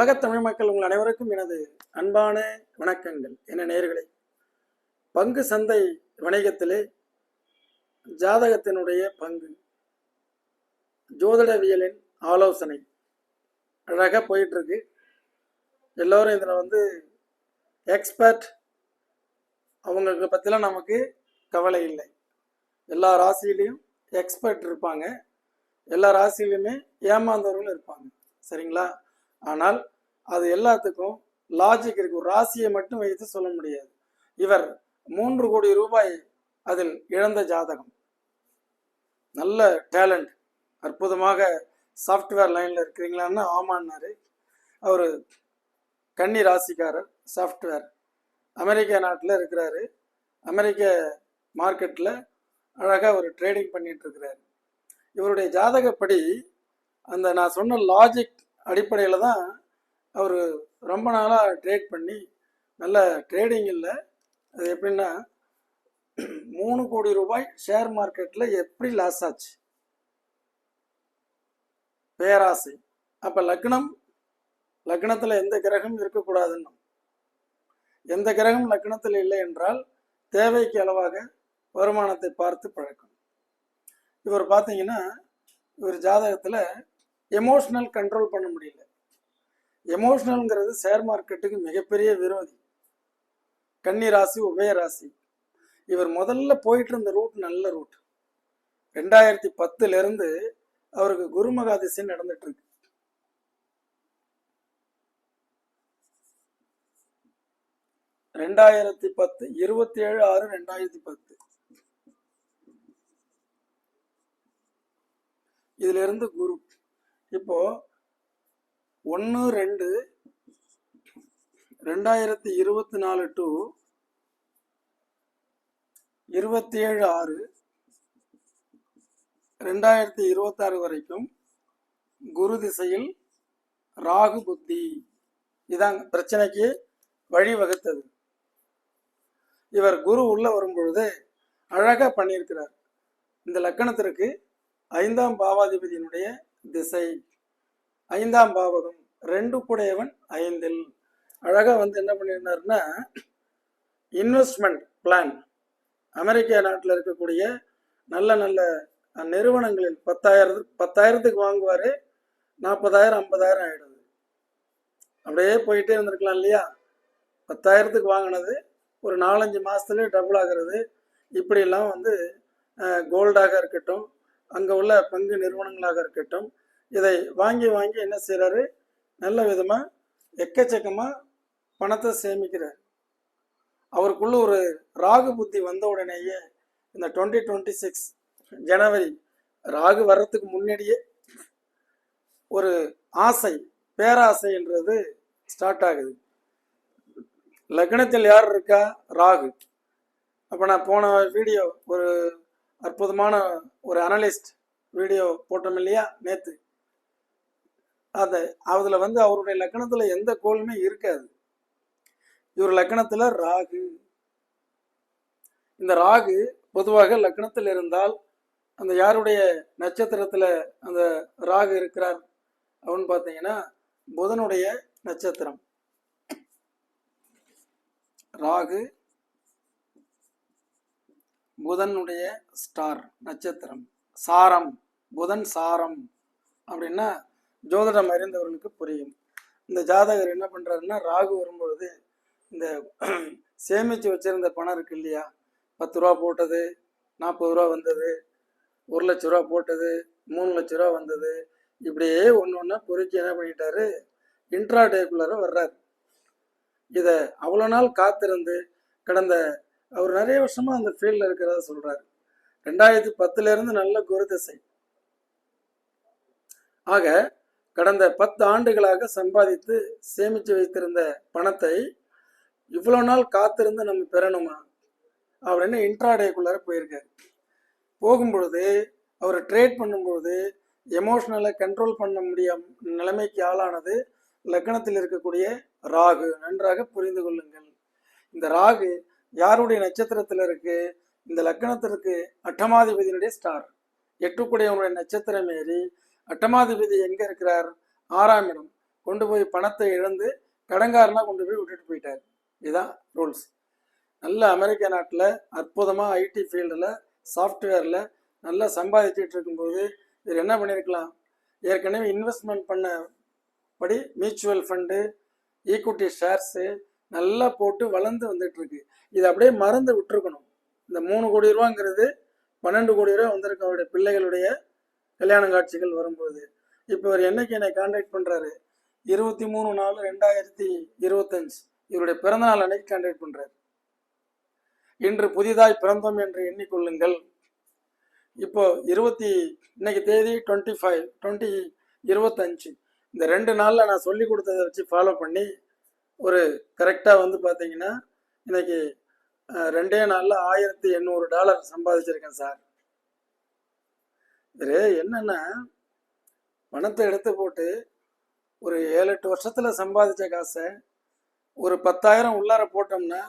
உலகத் தமிழ் மக்கள் உங்கள் அனைவருக்கும் எனது அன்பான வணக்கங்கள். என நேர்களை பங்கு சந்தை வணிகத்திலே ஜாதகத்தினுடைய பங்கு ஜோதிடவியலின் ஆலோசனை அழகாக போயிட்டு இருக்கு எல்லோரும் இதில் வந்து எக்ஸ்பர்ட் அவங்களுக்கு பற்றிலாம் நமக்கு கவலை இல்லை. எல்லா ராசியிலையும் எக்ஸ்பர்ட் இருப்பாங்க. எல்லா ராசியிலையுமே ஏமாந்தவர்களும் இருப்பாங்க. சரிங்களா? ஆனால் அது எல்லாத்துக்கும் லாஜிக் இருக்கு. ஒரு ராசியை மட்டும் வைத்து சொல்ல முடியாது. இவர் மூன்று கோடி ரூபாய் அதில் இழந்த ஜாதகம். நல்ல டேலண்ட் அற்புதமாக சாஃப்ட்வேர் லைனில் இருக்கிறீங்களான்னு ஆமான்னாரு. அவர் கன்னி ராசிக்காரர் சாஃப்ட்வேர் அமெரிக்க நாட்டில் இருக்கிறாரு. அமெரிக்க மார்க்கெட்டில் அழகாக ஒரு ட்ரேடிங் பண்ணிட்டு இருக்கிறாரு. இவருடைய ஜாதகப்படி அந்த நான் சொன்ன லாஜிக் அடிப்படையில் தான் அவர் ரொம்ப நாளாக ட்ரேட் பண்ணி நல்ல ட்ரேடிங் இல்லை. அது எப்படின்னா மூணு கோடி ரூபாய் ஷேர் மார்க்கெட்டில் எப்படி லாஸ் ஆச்சு? பேராசை. அப்போ லக்னம் லக்னத்தில் எந்த கிரகம் இருக்கக்கூடாதுன்னு எந்த கிரகம் லக்னத்தில் இல்லை என்றால் தேவைக்கு அளவாக வருமானத்தை பார்த்து பழக்கம். இவர் பார்த்தீங்கன்னா இவர் ஜாதகத்தில் எமோஷ்னல் கண்ட்ரோல் பண்ண முடியல. எமோஷ்னல்ங்கிறது ஷேர் மார்க்கெட்டுக்கு மிகப்பெரிய விரோதி. கன்னி ராசி உபய ராசி. இவர் முதல்ல போயிட்டு இருந்த ரூட் நல்ல ரூட் ரெண்டாயிரத்தி பத்துலேருந்து அவருக்கு குருமகா திசை நடந்துட்டு இருக்கு ரெண்டாயிரத்தி பத்து இருபத்தி ஏழு ஆறு ரெண்டாயிரத்தி பத்து. இதுல இருந்து குரு இப்போ ஒன்று ரெண்டு ரெண்டாயிரத்தி இருபத்தி நாலு டு இருபத்தி ஏழு ஆறு ரெண்டாயிரத்தி இருபத்தாறு வரைக்கும் குரு திசையில் ராகு புத்தி. இதான் பிரச்சனைக்கு வழிவகுத்தது இவர் குரு உள்ள வரும்பொழுது அழகா பண்ணியிருக்கிறார். இந்த லக்கணத்திற்கு ஐந்தாம் பாவாதிபதியினுடைய திசை. ஐந்தாம் பாவகம் ரெண்டு கூடையவன் ஐந்தில். அழகா வந்து என்ன பண்ணியிருந்தாருன்னா இன்வெஸ்ட்மெண்ட் பிளான் அமெரிக்க நாட்டில் இருக்கக்கூடிய நல்ல நல்ல நிறுவனங்களில் பத்தாயிரத்து பத்தாயிரத்துக்கு வாங்குவார் நாற்பதாயிரம் ஐம்பதாயிரம் ஆயிடுது. அப்படியே போயிட்டே இருந்திருக்கலாம் இல்லையா? பத்தாயிரத்துக்கு வாங்கினது ஒரு நாலஞ்சு மாதத்துலேயே டபுள் ஆகிறது. இப்படிலாம் வந்து கோல்டாக இருக்கட்டும் அங்கே உள்ள பங்கு நிறுவனங்களாக இருக்கட்டும் இதை வாங்கி வாங்கி என்ன செய்கிறாரு நல்ல விதமாக எக்கச்சக்கமாக பணத்தை சேமிக்கிறார். அவருக்குள்ள ஒரு ராகு புத்தி வந்த உடனேயே இந்த டுவெண்ட்டி டுவெண்ட்டி சிக்ஸ் ஜனவரி ராகு வர்றதுக்கு முன்னாடியே ஒரு ஆசை பேராசைன்றது ஸ்டார்ட் ஆகுது. லக்னத்தில் யார் இருக்கா? ராகு. அப்போ நான் போன வீடியோ ஒரு அற்புதமான ஒரு அனலிஸ்ட் வீடியோ போட்டோம் இல்லையா? நேற்று அதை அதில் வந்து அவருடைய லக்கணத்தில் எந்த கோளுமே இருக்காது. இவர் லக்கணத்தில் ராகு. இந்த ராகு பொதுவாக லக்கணத்தில் இருந்தால் அந்த யாருடைய நட்சத்திரத்தில் அந்த ராகு இருக்கிறார் அப்படின்னு பார்த்தீங்கன்னா புதனுடைய நட்சத்திரம். ராகு புதனுடைய ஸ்டார் நட்சத்திரம். சாரம் புதன் சாரம் அப்படின்னா ஜோதிடம் அறிந்தவர்களுக்கு புரியும். இந்த ஜாதகர் என்ன பண்ணுறாருன்னா ராகு வரும்பொழுது இந்த சேமிச்சு வச்சிருந்த பணம் இருக்கு இல்லையா? பத்து ரூபா போட்டது நாற்பது ரூபா வந்தது ஒரு லட்ச ரூபா போட்டது மூணு லட்ச ரூபா வந்தது. இப்படியே ஒன்று ஒன்றா பொறுக்கி என்ன பண்ணிட்டாரு? இன்ட்ரா டேக்குள்ளார வர்றாரு. இதை அவ்வளோ நாள் காத்திருந்து கடந்த அவர் நிறைய வருஷமா அந்த ஃபீல்டில் இருக்கிறதா சொல்றாரு. ரெண்டாயிரத்தி பத்துல இருந்து நல்ல குரு திசை. ஆக கடந்த பத்து ஆண்டுகளாக சம்பாதித்து சேமித்து வைத்திருந்த பணத்தை இவ்வளோ நாள் காத்திருந்து நம்ம பெறணுமா? அப்படின்னு இன்ட்ராடேக்குள்ளார போயிருக்காரு. போகும்பொழுது அவர் ட்ரேட் பண்ணும்பொழுது எமோஷனலை கண்ட்ரோல் பண்ண முடியாம நிலைமைக்கு ஆளானது லக்னத்தில் இருக்கக்கூடிய ராகு. நன்றாக புரிந்து கொள்ளுங்கள். இந்த ராகு யாருடைய நட்சத்திரத்தில் இருக்கு? இந்த லக்கணத்திற்கு அட்டமாதிபதியினுடைய ஸ்டார் எட்டுக்குடையவனுடைய நட்சத்திரம் ஏறி அட்டமாதிபதி எங்க இருக்கிறார்? ஆறாம் இடம். கொண்டு போய் பணத்தை இழந்து கடங்காரனா கொண்டு போய் விட்டுட்டு போயிட்டார். இதுதான் ரூல்ஸ் நல்ல அமெரிக்க நாட்டில் அற்புதமாக ஐடி ஃபீல்டில் சாஃப்ட்வேரில் நல்லா சம்பாதிச்சிட்டு இருக்கும்போது இவர் என்ன பண்ணியிருக்கலாம் ஏற்கனவே இன்வெஸ்ட்மெண்ட் பண்ண படி மியூச்சுவல் ஃபண்டு ஈக்குவிட்டி ஷேர்ஸு நல்லா போட்டு வளர்ந்து வந்துட்டு இருக்கு இது அப்படியே மறந்து விட்டுருக்கணும். இந்த மூணு கோடி ரூபாங்கிறது பன்னெண்டு கோடி ரூபா வந்திருக்கு அவருடைய பிள்ளைகளுடைய கல்யாண காட்சிகள் வரும்போது. இப்போ இவர் என்னைக்கு என்னை கான்டாக்ட் பண்ணுறாரு இருபத்தி மூணு நாலு ரெண்டாயிரத்தி இருபத்தஞ்சு. இவருடைய பிறந்தநாள் அன்னைக்கு கான்டாக்ட் பண்ணுறாரு இன்று புதிதாய் பிறந்தோம் என்று எண்ணிக்கொள்ளுங்கள். இப்போ இருபத்தி இன்னைக்கு தேதி டுவெண்ட்டி ஃபைவ் டுவெண்ட்டி இருபத்தஞ்சு. இந்த ரெண்டு நாளில் நான் சொல்லி கொடுத்ததை வச்சு ஃபாலோ பண்ணி ஒரு கரெக்டாக வந்து பார்த்தீங்கன்னா இன்னைக்கு ரெண்டே நாளில் ஆயிரத்தி எண்ணூறு டாலர் சம்பாதிச்சிருக்கேன் சார். இது என்னென்னா பணத்தை எடுத்து போட்டு ஒரு ஏழு எட்டு வருஷத்தில் சம்பாதிச்ச காசை ஒரு பத்தாயிரம் உள்ளார போட்டோம்னா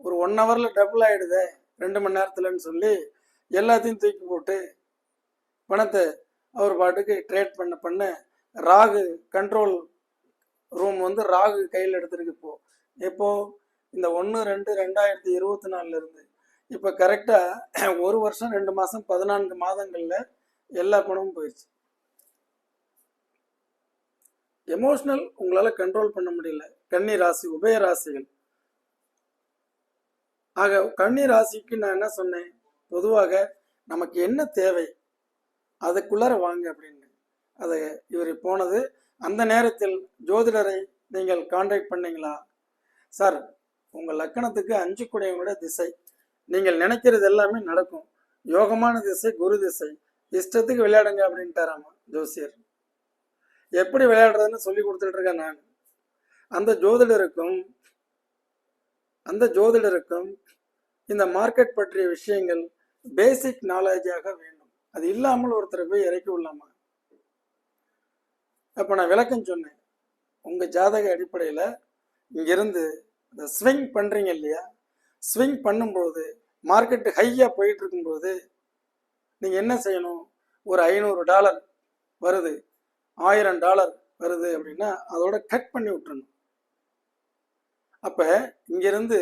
ஒரு ஒன் ஹவரில் டபுள் ஆகிடுதே ரெண்டு மணி நேரத்துலன்னு சொல்லி எல்லாத்தையும் தூக்கி போட்டு பணத்தை அவர் பாட்டுக்கு ட்ரேட் பண்ண பண்ண ராகு கண்ட்ரோல் ரூம் வந்து ராகு கையில் எடுத்துருக்கு இப்போ. இப்போ இந்த ஒன்று ரெண்டு ரெண்டாயிரத்தி இருபத்தி நாலுல இருந்து இப்போ கரெக்டாக ஒரு வருஷம் ரெண்டு மாதம் பதினான்கு மாதங்களில் எல்லா பணமும் போயிடுச்சு எமோஷனல் உங்களால் கண்ட்ரோல் பண்ண முடியல. கன்னி ராசி உபய ராசிகள். ஆக கன்னி ராசிக்கு நான் என்ன சொன்னேன்? பொதுவாக நமக்கு என்ன தேவை? அதுக்குள்ளார வாங்க அப்படின்னு. அதை இவர் போனது அந்த நேரத்தில் ஜோதிடரை நீங்கள் காண்டாக்ட் பண்ணீங்களா? சார் உங்கள் லக்கணத்துக்கு அஞ்சு குடையங்களோட திசை. நீங்கள் நினைக்கிறது எல்லாமே நடக்கும். யோகமான திசை குரு திசை. இஷ்டத்துக்கு விளையாடுங்க அப்படின்ட்டாராமா ஜோசியர். எப்படி விளையாடுறதுன்னு சொல்லி கொடுத்துட்டு இருக்கேன் நான். அந்த ஜோதிடருக்கும் அந்த ஜோதிடருக்கும் இந்த மார்க்கெட் பற்றிய விஷயங்கள் பேசிக் நாலேஜாக வேண்டும். அது இல்லாமல் ஒருத்தரை போய் இறக்கி விடலாமா? அப்போ நான் விளக்கம் சொன்னேன். உங்கள் ஜாதக அடிப்படையில் இங்கிருந்து இந்த ஸ்விங் பண்ணுறீங்க இல்லையா? ஸ்விங் பண்ணும்போது மார்க்கெட்டு ஹையாக போயிட்டு இருக்கும்போது நீங்கள் என்ன செய்யணும்? ஒரு ஐநூறு டாலர் வருது. ஆயிரம் டாலர் வருது அப்படின்னா அதோட கட் பண்ணி விட்டுறணும். அப்போ இங்கிருந்து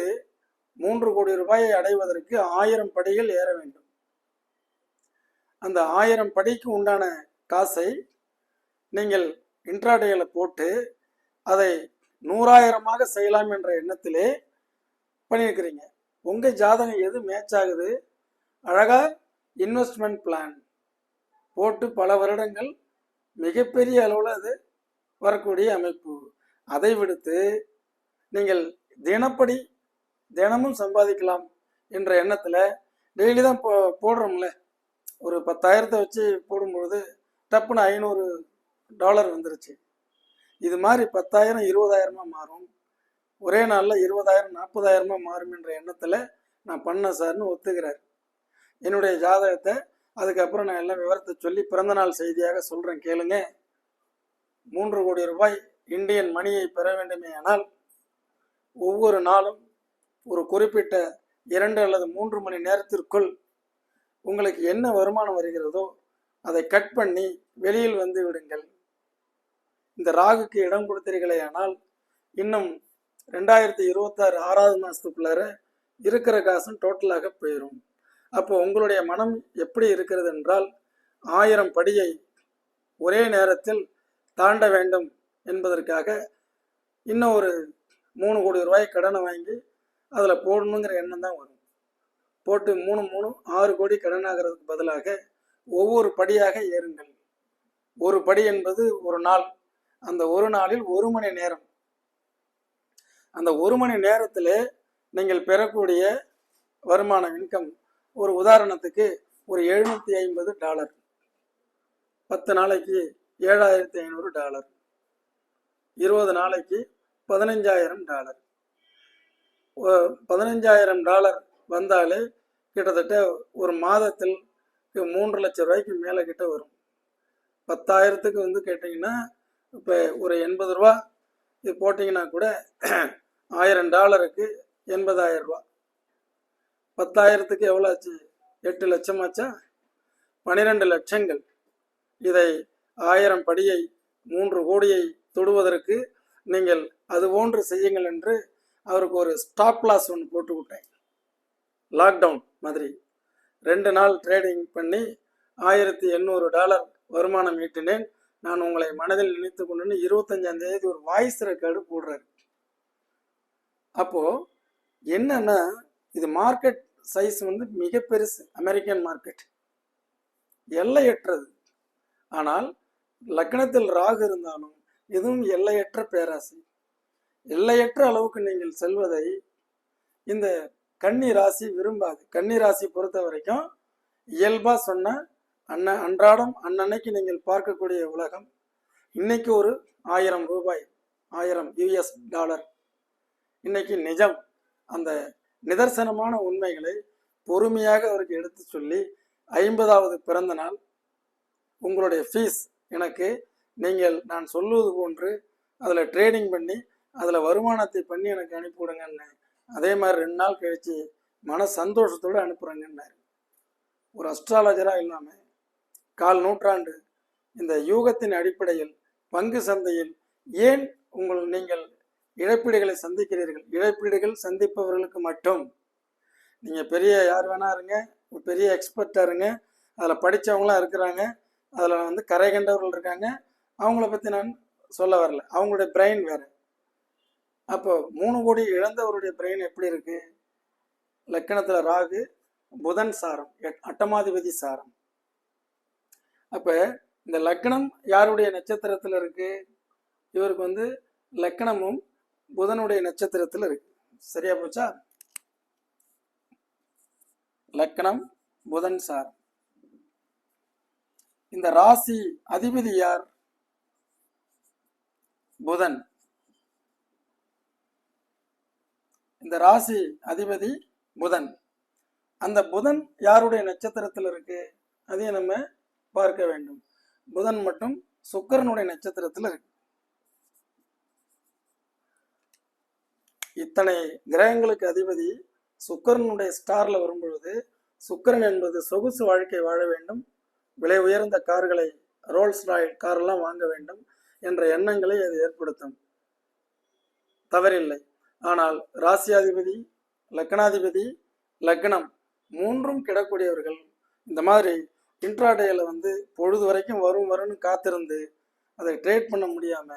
மூன்று கோடி ரூபாயை அடைவதற்கு ஆயிரம் படிகள் ஏற வேண்டும். அந்த ஆயிரம் படிக்கு உண்டான காசை நீங்கள் இன்ட்ராடேயில் போட்டு அதை நூறாயிரமாக செய்யலாம் என்ற எண்ணத்திலே பண்ணியிருக்கிறீங்க. உங்கள் ஜாதகம் எது மேட்ச் ஆகுது? அழகாக இன்வெஸ்ட்மெண்ட் பிளான் போட்டு பல வருடங்கள் மிகப்பெரிய அளவில் அது வரக்கூடிய அமைப்பு. அதை விடுத்து நீங்கள் தினப்படி தினமும் சம்பாதிக்கலாம் என்ற எண்ணத்தில் டெய்லி தான் போ போடுறோம்ல. ஒரு பத்தாயிரத்தை வச்சு போடும்பொழுது டப்புன்னு ஐநூறு டாலர் வந்துருச்சு. இது மாதிரி பத்தாயிரம் இருபதாயிரமா மாறும். ஒரே நாளில் இருபதாயிரம் நாற்பதாயிரமா மாறும் என்ற எண்ணத்தில் நான் பண்ணேன் சார்னு ஒத்துக்கிறார். என்னுடைய ஜாதகத்தை அதுக்கப்புறம் நான் எல்லாம் விவரத்தை சொல்லி பிறந்தநாள் செய்தியாக சொல்கிறேன் கேளுங்க. மூன்று கோடி ரூபாய் இந்தியன் மணியை பெற வேண்டுமே ஆனால் ஒவ்வொரு நாளும் ஒரு குறிப்பிட்ட இரண்டு அல்லது மூன்று மணி நேரத்திற்குள் உங்களுக்கு என்ன வருமானம் வருகிறதோ அதை கட் பண்ணி வெளியில் வந்து விடுங்கள். இந்த ராகுக்கு இடம் கொடுத்தீர்களே ஆனால் இன்னும் ரெண்டாயிரத்தி இருபத்தாறு ஆறாவது மாதத்துக்குள்ளார இருக்கிற காசும் டோட்டலாக போயிடும் அப்போ உங்களுடைய மனம் எப்படி இருக்கிறது என்றால் ஆயிரம் படியை ஒரே நேரத்தில் தாண்ட வேண்டும் என்பதற்காக இன்னும் ஒரு மூணு கோடி ரூபாய் கடனை வாங்கி அதில் போடணுங்கிற எண்ணம் தான் வரும். போட்டு மூணு மூணு ஆறு கோடி கடனாகிறதுக்கு பதிலாக ஒவ்வொரு படியாக ஏறுங்கள். ஒரு படி என்பது ஒரு நாள். அந்த ஒரு நாளில் ஒரு மணி நேரம். அந்த ஒரு மணி நேரத்தில் நீங்கள் பெறக்கூடிய வருமானம் இன்கம் ஒரு உதாரணத்துக்கு ஒரு எழுநூற்றி ஐம்பது டாலர். பத்து நாளைக்கு ஏழாயிரத்தி ஐநூறு டாலர். இருபது நாளைக்கு பதினஞ்சாயிரம் டாலர். பதினஞ்சாயிரம் டாலர் வந்தாலே கிட்டத்தட்ட ஒரு மாதத்தில் மூன்று லட்சம் ரூபாய்க்கு மேலே கிட்ட வரும். பத்தாயிரத்துக்கு வந்து கேட்டிங்கன்னா இப்போ ஒரு எண்பது ரூபா இது போட்டிங்கன்னா கூட ஆயிரம் டாலருக்கு எண்பதாயிரம் ரூபா. பத்தாயிரத்துக்கு எவ்வளோ ஆச்சு? எட்டு லட்சம் ஆச்சா? பன்னிரெண்டு லட்சங்கள். இதை ஆயிரம் படியை மூன்று கோடியை தொடுவதற்கு நீங்கள் அது போன்று செய்யுங்கள் என்று அவருக்கு ஒரு ஸ்டாப் லாஸ் ஒன்று போட்டு விட்டேன் லாக்டவுன் மாதிரி. ரெண்டு நாள் ட்ரேடிங் பண்ணி ஆயிரத்தி எண்ணூறு டாலர் வருமானம் ஈட்டினேன். நான் உங்களை மனதில் நினைத்து கொண்டு இருபத்தஞ்சாம் தேதி ஒரு வாய்ஸ் ரெக்கார்டு போடுறாரு. அப்போ என்னன்னா இது மார்க்கெட் சைஸ் வந்து மிக பெருசு அமெரிக்கன் மார்க்கெட் எல்லையற்றது. ஆனால் லக்னத்தில் ராகு இருந்தாலும் இதுவும் எல்லையற்ற பேராசை. எல்லையற்ற அளவுக்கு நீங்கள் செல்வதை இந்த கன்னி ராசி விரும்பாது. கன்னி ராசி பொறுத்த வரைக்கும் இயல்பாக சொன்ன அன்ன அன்றாடம் அன்னன்னைக்கு நீங்கள் பார்க்கக்கூடிய உலகம் இன்னைக்கு ஒரு ஆயிரம் ரூபாய் ஆயிரம் யுஎஸ் டாலர் இன்னைக்கு நிஜம். அந்த நிதர்சனமான உண்மைகளை பொறுமையாக அவருக்கு எடுத்து சொல்லி ஐம்பதாவது பிறந்த நாள் உங்களுடைய ஃபீஸ் எனக்கு. நீங்கள் நான் சொல்லுவது போன்று அதில் ட்ரேடிங் பண்ணி அதில் வருமானத்தை பண்ணி எனக்கு அனுப்பிவிடுங்கன்னு அதே மாதிரி ரெண்டு நாள் கழித்து மன சந்தோஷத்தோடு அனுப்புகிறேங்கன்னாரு ஒரு அஸ்ட்ராலஜராக இல்லாமல் கால் நூற்றாண்டு. இந்த யூகத்தின் அடிப்படையில் பங்கு சந்தையில் ஏன் உங்கள் நீங்கள் இழப்பீடுகளை சந்திக்கிறீர்கள்? இழப்பீடுகள் சந்திப்பவர்களுக்கு மட்டும். நீங்கள் பெரிய யார் வேணா இருங்க பெரிய எக்ஸ்பர்ட்டாக இருங்க. அதில் படித்தவங்களாம் இருக்கிறாங்க. அதில் வந்து கரை கண்டவர்கள் இருக்காங்க. அவங்கள பற்றி நான் சொல்ல வரல. அவங்களுடைய பிரெயின் வேறு. அப்போ மூணு கோடி இழந்தவருடைய பிரெயின் எப்படி இருக்குது லக்கணத்தில் ராகு புதன் சாரம் எட்- அட்டமாதிபதி சாரம். அப்போ இந்த லக்னம் யாருடைய நட்சத்திரத்தில் இருக்கு? இவருக்கு வந்து லக்கணமும் புதனுடைய நட்சத்திரத்தில் இருக்கு. சரியா போச்சா? லக்கணம் புதன் சார். இந்த ராசி அதிபதி யார்? புதன். இந்த ராசி அதிபதி புதன். அந்த புதன் யாருடைய நட்சத்திரத்தில் இருக்கு? அதையும் நம்ம பார்க்க வேண்டும். புதன் மட்டும் சுக்கிரனுடைய நட்சத்திரத்தில் இருக்கு. இத்தனை கிரகங்களுக்கு அதிபதி சுக்கிரனுடைய ஸ்டார்ல வரும்பொழுது சுக்கிரன் என்பது சொகுசு வாழ்க்கை வாழ வேண்டும். விலை உயர்ந்த கார்களை ரோல்ஸ் ராயல் காரெல்லாம் வாங்க வேண்டும் என்ற எண்ணங்களை அது ஏற்படுத்தும். தவறில்லை. ஆனால் ராசியாதிபதி லக்னாதிபதி லக்னம் மூன்றும் கிடக்கூடியவர்கள் இந்த மாதிரி இன்ட்ராடேயில் வந்து பொழுது வரைக்கும் வரும் வரும்னு காத்திருந்து அதை ட்ரேட் பண்ண முடியாம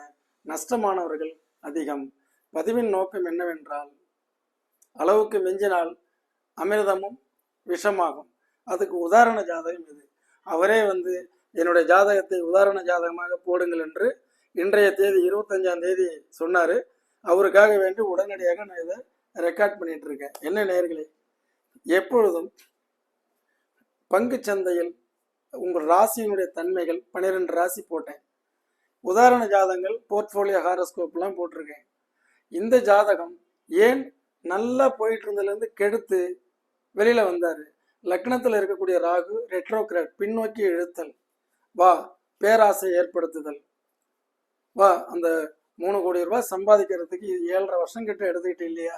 நஷ்டமானவர்கள் அதிகம். பதிவின் நோக்கம் என்னவென்றால் அளவுக்கு மிஞ்சினால் அமிர்தமும் விஷமாகும். அதுக்கு உதாரண ஜாதகம் இது. அவரே வந்து என்னுடைய ஜாதகத்தை உதாரண ஜாதகமாக போடுங்கள் என்று இன்றைய தேதி இருபத்தஞ்சாம் தேதி சொன்னார். அவருக்காக வேண்டி உடனடியாக நான் இதை ரெக்கார்ட் பண்ணிட்டு இருக்கேன். என்ன நேர்களே? எப்பொழுதும் பங்கு சந்தையில் உங்கள் ராசியினுடைய தன்மைகள் பன்னிரெண்டு ராசி போட்டேன். உதாரண ஜாதகங்கள் போர்ட்ஃபோலியோ ஹாரோஸ்கோப்லாம் போட்டிருக்கேன். இந்த ஜாதகம் ஏன் நல்லா போயிட்டு இருந்ததுலேருந்து கெடுத்து வெளியில் வந்தார்? லக்னத்தில் இருக்கக்கூடிய ராகு ரெட்ரோகிராட் பின்னோக்கி இழுத்தல். வா பேராசை ஏற்படுத்துதல். வா அந்த மூணு கோடி ரூபாய் சம்பாதிக்கிறதுக்கு இது ஏழரை வருஷம் கிட்ட எடுத்துக்கிட்டு இல்லையா?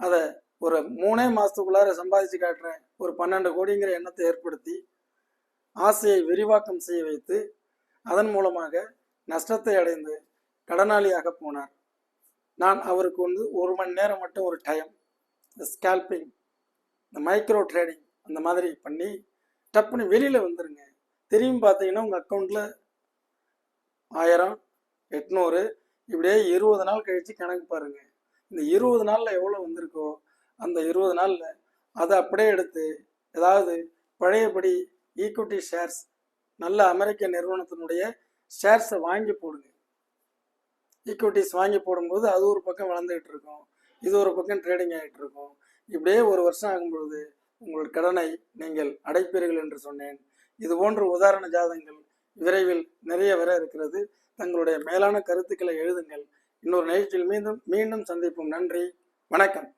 அதை ஒரு மூணே மாதத்துக்குள்ளார சம்பாதிச்சு காட்டுறேன். ஒரு பன்னெண்டு கோடிங்கிற எண்ணத்தை ஏற்படுத்தி ஆசையை விரிவாக்கம் செய்ய வைத்து அதன் மூலமாக நஷ்டத்தை அடைந்து கடனாளியாக போனார். நான் அவருக்கு வந்து ஒரு மணி நேரம் மட்டும் ஒரு டைம் இந்த ஸ்கேல்பிங் இந்த மைக்ரோ ட்ரேடிங் அந்த மாதிரி பண்ணி டப்புன்னு வெளியில் வந்துருங்க. திரும்பி பார்த்தீங்கன்னா உங்கள் அக்கௌண்ட்டில் ஆயிரம் எட்நூறு இப்படியே இருபது நாள் கழித்து கணக்கு பாருங்க. இந்த இருபது நாளில் எவ்வளோ வந்திருக்கோ அந்த இருபது நாளில் அதை அப்படியே எடுத்து ஏதாவது பழையபடி ஈக்குவிட்டி ஷேர்ஸ் நல்ல அமெரிக்க நிறுவனத்தினுடைய ஷேர்ஸை வாங்கி போடுங்க. ஈக்குவிட்டிஸ் வாங்கி போடும்போது அது ஒரு பக்கம் வளர்ந்துகிட்டு இருக்கும். இது ஒரு பக்கம் ட்ரேடிங் ஆகிட்டு இருக்கும். இப்படியே ஒரு வருஷம் ஆகும்பொழுது உங்கள் கடனை நீங்கள் அடைப்பீர்கள் என்று சொன்னேன். இது போன்ற உதாரண ஜாதகங்கள் விரைவில் நிறைய வர இருக்கிறது. தங்களுடைய மேலான கருத்துக்களை எழுதுங்கள். இன்னொரு நிகழ்ச்சியில் மீண்டும் மீண்டும் சந்திப்போம். நன்றி. வணக்கம்.